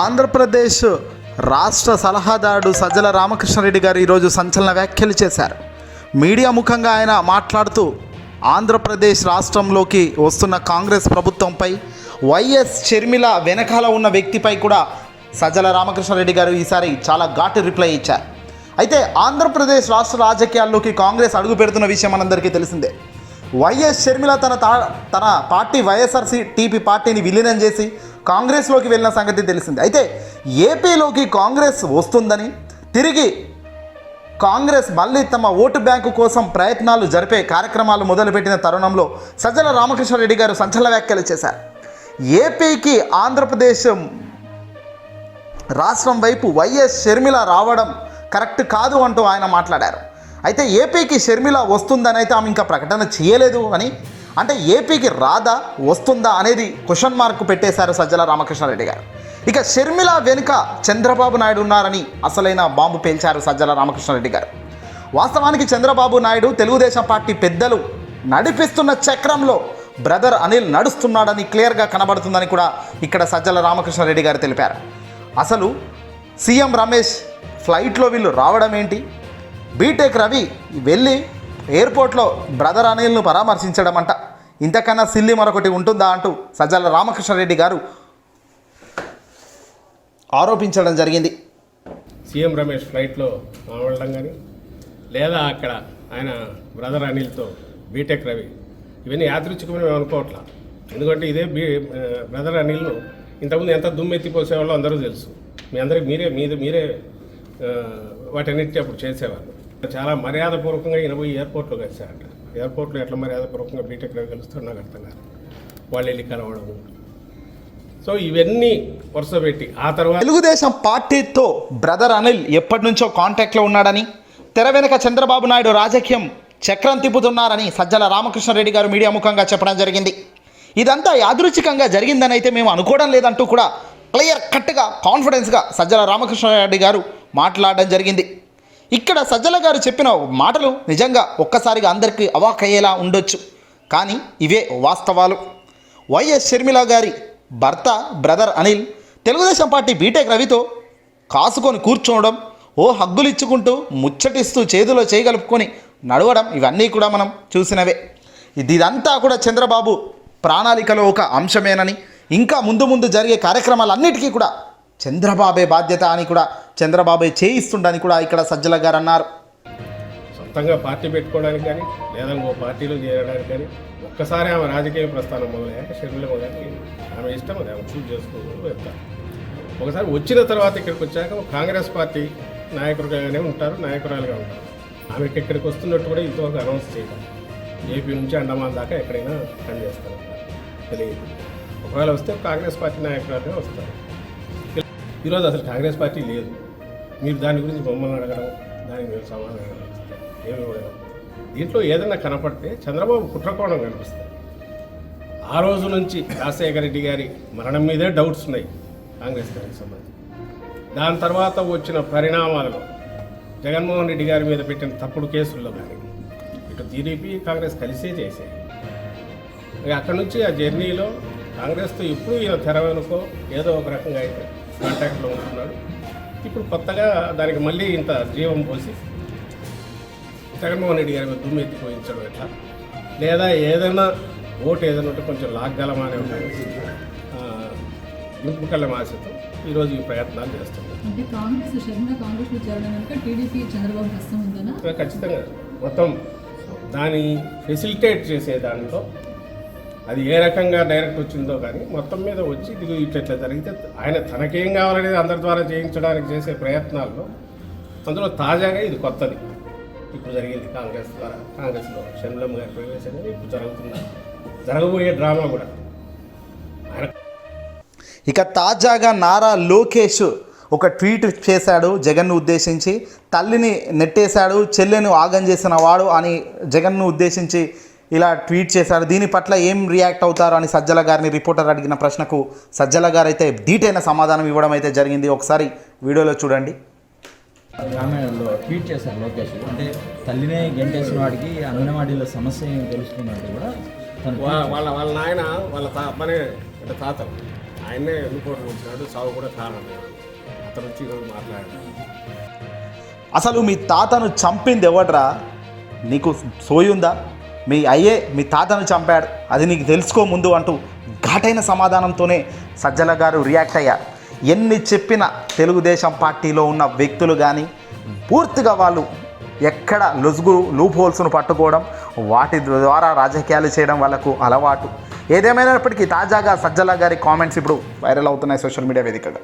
ఆంధ్రప్రదేశ్ రాష్ట్ర సలహాదారుడు సజ్జల రామకృష్ణారెడ్డి గారు ఈరోజు సంచలన వ్యాఖ్యలు చేశారు. మీడియా ముఖంగా ఆయన మాట్లాడుతూ ఆంధ్రప్రదేశ్ రాష్ట్రంలోకి వస్తున్న కాంగ్రెస్ ప్రభుత్వంపై వైఎస్ షర్మిల వెనకాల ఉన్న వ్యక్తిపై కూడా సజ్జల రామకృష్ణారెడ్డి గారు ఈసారి చాలా ఘాటు రిప్లై ఇచ్చారు. అయితే ఆంధ్రప్రదేశ్ రాష్ట్ర రాజకీయాల్లోకి కాంగ్రెస్ అడుగు పెడుతున్న విషయం మనందరికీ తెలిసిందే. వైఎస్ షర్మిల తన తా తన పార్టీ వైఎస్ఆర్సీ టీపీ పార్టీని విలీనం చేసి కాంగ్రెస్లోకి వెళ్ళిన సంగతి తెలిసింది. అయితే ఏపీలోకి కాంగ్రెస్ వస్తుందని తిరిగి కాంగ్రెస్ మళ్ళీ తమ ఓటు బ్యాంకు కోసం ప్రయత్నాలు జరిపే కార్యక్రమాలు మొదలుపెట్టిన తరుణంలో సజ్జల రామకృష్ణారెడ్డి గారు సంచలన వ్యాఖ్యలు చేశారు. ఏపీకి ఆంధ్రప్రదేశ్ రాష్ట్రం వైపు వైఎస్ షర్మిల రావడం కరెక్ట్ కాదు అంటూ ఆయన మాట్లాడారు. అయితే ఏపీకి షర్మిల వస్తుందని అయితే ఆమె ఇంకా ప్రకటన చేయలేదు అని. అంటే ఏపీకి రాదా వస్తుందా అనేది క్వశ్చన్ మార్క్ పెట్టేశారు సజ్జల రామకృష్ణారెడ్డి గారు. ఇక షర్మిల వెనుక చంద్రబాబు నాయుడు ఉన్నారని అసలైన బాంబు పేల్చారు సజ్జల రామకృష్ణారెడ్డి గారు. వాస్తవానికి చంద్రబాబు నాయుడు తెలుగుదేశం పార్టీ పెద్దలు నడిపిస్తున్న చక్రంలో బ్రదర్ అనిల్ నడుస్తున్నాడని క్లియర్గా కనబడుతుందని కూడా ఇక్కడ సజ్జల రామకృష్ణారెడ్డి గారు తెలిపారు. అసలు సీఎం రమేష్ ఫ్లైట్లో వీళ్ళు రావడం ఏంటి? బీటెక్ రవి వెళ్ళి ఎయిర్పోర్ట్లో బ్రదర్ అనిల్ను పరామర్శించడం అంట ఇంతకన్నా సిల్లి మరొకటి ఉంటుందా అంటూ సజ్జల రామకృష్ణారెడ్డి గారు ఆరోపించడం జరిగింది. సీఎం రమేష్ ఫ్లైట్లో వెళ్ళడం కానీ లేదా అక్కడ ఆయన బ్రదర్ అనిల్తో బీటెక్ రవి. ఇవన్నీ యాదృచ్ఛికమని మేము అనుకోవట్లా. ఎందుకంటే ఇదే బీ బ్రదర్ అనిల్ను ఇంతకుముందు ఎంత దుమ్మెత్తిపోసేవాళ్ళో అందరూ తెలుసు. మీ అందరికి మీరే మీద మీరే ఆ, అప్పుడు చేసేవారు. చాలా మర్యాదపూర్వకంగా ఇరవై ఎయిర్పోర్ట్లో కలిశారట. ఎయిర్పోర్ట్లో ఎట్లా మర్యాదపూర్వకంగా బీటెక్ రవి కలుస్తారో నాకు అర్థం కాదు. వాళ్ళు వెళ్ళి కలవడం. సో ఇవన్నీ వరుస పెట్టి ఆ తర్వాత తెలుగుదేశం పార్టీతో బ్రదర్ అనిల్ ఎప్పటి నుంచో కాంటాక్ట్లో ఉన్నాడని తెర వెనక చంద్రబాబు నాయుడు రాజకీయం చక్రం తిప్పుతున్నారని సజ్జల రామకృష్ణారెడ్డి గారు మీడియా ముఖంగా చెప్పడం జరిగింది. ఇదంతా యాదృచ్ఛికంగా జరిగిందని అయితే మేము అనుకోవడం లేదంటూ కూడా క్లియర్ కట్గా కాన్ఫిడెన్స్గా సజ్జల రామకృష్ణారెడ్డి గారు మాట్లాడడం జరిగింది. ఇక్కడ సజ్జల గారు చెప్పిన మాటలు నిజంగా ఒక్కసారిగా అందరికీ అవాకయ్యేలా ఉండొచ్చు. కానీ ఇవే వాస్తవాలు. వైఎస్ షర్మిల గారి భర్త brother Anil Telugu Desam party BTech రవితో కాసుకొని కూర్చోవడం ఓ హగ్గులు ఇచ్చుకుంటూ ముచ్చటిస్తూ చేతిలో చేయగలుపుకొని నడవడం ఇవన్నీ కూడా మనం చూసినవే. ఇది ఇదంతా కూడా చంద్రబాబు ప్రణాళికలో ఒక అంశమేనని ఇంకా ముందు ముందు జరిగే కార్యక్రమాలన్నిటికీ కూడా చంద్రబాబే బాధ్యత అని కూడా చంద్రబాబు చేయిస్తుండని కూడా ఇక్కడ సజ్జల గారు అన్నారు. సొంతంగా పార్టీ పెట్టుకోవడానికి కానీ లేదా ఇంకో పార్టీలో చేరడానికి కానీ ఒక్కసారి ఆమె రాజకీయ ప్రస్థానం మొదలయ్యాక షర్మిల మొదలకి ఆమె ఇష్టం అది ఆమె చూజ్ చేసుకోవడం వెళ్తారు ఒకసారి వచ్చిన తర్వాత ఇక్కడికి వచ్చాక ఒక కాంగ్రెస్ పార్టీ నాయకులుగానే ఉంటారు నాయకురాలుగా ఉంటారు. ఆమెకి ఇక్కడికి వస్తున్నట్టు కూడా ఇంతవరకు అనౌన్స్ చేయడం. ఏపీ నుంచి అండమాన్ దాకా ఎక్కడైనా పనిచేస్తారు. తెలియదు. ఒకవేళ వస్తే కాంగ్రెస్ పార్టీ నాయకురాలుగా వస్తారు. ఈరోజు అసలు కాంగ్రెస్ పార్టీ లేదు. మీరు దాని గురించి మమ్మల్ని అడగడం దానికి మేము సమాధానం ఏమి దీంట్లో ఏదైనా కనపడితే చంద్రబాబు కుట్రకోణం కనిపిస్తుంది ఆ రోజు నుంచి రాజశేఖర రెడ్డి గారి మరణం మీదే డౌట్స్ ఉన్నాయి కాంగ్రెస్ గారికి సంబంధించి. దాని తర్వాత వచ్చిన పరిణామాలలో జగన్మోహన్ రెడ్డి గారి మీద పెట్టిన తప్పుడు కేసుల్లో కానీ ఇటు టీడీపీ కాంగ్రెస్ కలిసే చేసాయి అక్కడి అక్కడ నుంచి ఆ జర్నీలో కాంగ్రెస్తో ఇప్పుడు ఈయన తెర వెనుకో ఏదో ఒక రకంగా అయితే కాంటాక్ట్లో ఉంటున్నాడు. ఇప్పుడు కొత్తగా దానికి మళ్ళీ ఇంత జీవం పోసి జగన్మోహన్ రెడ్డి గారి దుమ్ము ఎత్తిపోయించడం ఎట్లా? లేదా ఏదైనా ఓటు ఏదైనా ఉంటే కొంచెం లాగ్గలమానే ఉంటాయి నింపుకళ్ళ ఆశతో ఈరోజు ఈ ప్రయత్నాలు చేస్తున్నారు. అంటే కాంగ్రెస్ షర్మిల కాంగ్రెస్లో చేరడం వెనుక టీడీపీ చంద్రబాబు హస్తం ఉందనా? ఇంకా ఖచ్చితంగా. మొత్తం దాన్ని ఫెసిలిటేట్ చేసే దాంట్లో అది ఏ రకంగా డైరెక్ట్ వచ్చిందో కానీ మొత్తం మీద వచ్చి ఇది ఇట్లా జరిగితే ఆయన తనకేం కావాలనేది అందరి ద్వారా చేయించడానికి చేసే ప్రయత్నాల్లో అందులో తాజాగా ఇది కొత్తది. ఇప్పుడు జరిగింది కాంగ్రెస్ ద్వారా కాంగ్రెస్లో షణ్ములం గారి ప్రవేశం ఇప్పుడు జరుగుతున్న జరగబోయే డ్రామా కూడా. ఆయన ఇక తాజాగా నారా లోకేష్ ఒక ట్వీట్ చేశాడు జగన్ను ఉద్దేశించి. తల్లిని నెట్టేశాడు చెల్లెను ఆగం చేసిన వాడు అని జగన్ను ఉద్దేశించి ఇలా ట్వీట్ చేశాడు దీని పట్ల ఏం రియాక్ట్ అవుతారు అని సజ్జల గారిని రిపోర్టర్ అడిగిన ప్రశ్నకు సజ్జల గారు అయితే ధీటైన సమాధానం ఇవ్వడం అయితే జరిగింది. ఒకసారి వీడియోలో చూడండి. ట్వీట్ చేశారు లోకేష్. అంటే తల్లినే గెంటేసిన వాడికి అంగన్వాడీలో సమస్య ఏమి తెలుసుకున్నట్టు కూడా వాళ్ళ వాళ్ళ నాయన వాళ్ళ తా అమ్మనే అంటే తాత ఆయన్నే ఎన్నుకోవడం వచ్చినాడు సాగు కూడా కారణం అతను వచ్చి ఈరోజు మాట్లాడాడు. అసలు మీ తాతను చంపింది ఎవడ్రా? నీకు సోయుందా మీ అయ్యే మీ తాతను చంపాడు. అది నీకు తెలుసుకో ముందు అంటూ ఘాటైన సమాధానంతోనే సజ్జల గారు రియాక్ట్ అయ్యారు ఎన్ని చెప్పినా తెలుగుదేశం పార్టీలో ఉన్న వ్యక్తులు కానీ పూర్తిగా వాళ్ళు ఎక్కడ లొసుగు లూప్ హోల్స్ను పట్టుకోవడం వాటి ద్వారా రాజకీయాలు చేయడం వాళ్ళకు అలవాటు. ఏదేమైనప్పటికీ తాజాగా సజ్జల గారి కామెంట్స్ ఇప్పుడు వైరల్ అవుతున్నాయి సోషల్ మీడియా వేదికగా.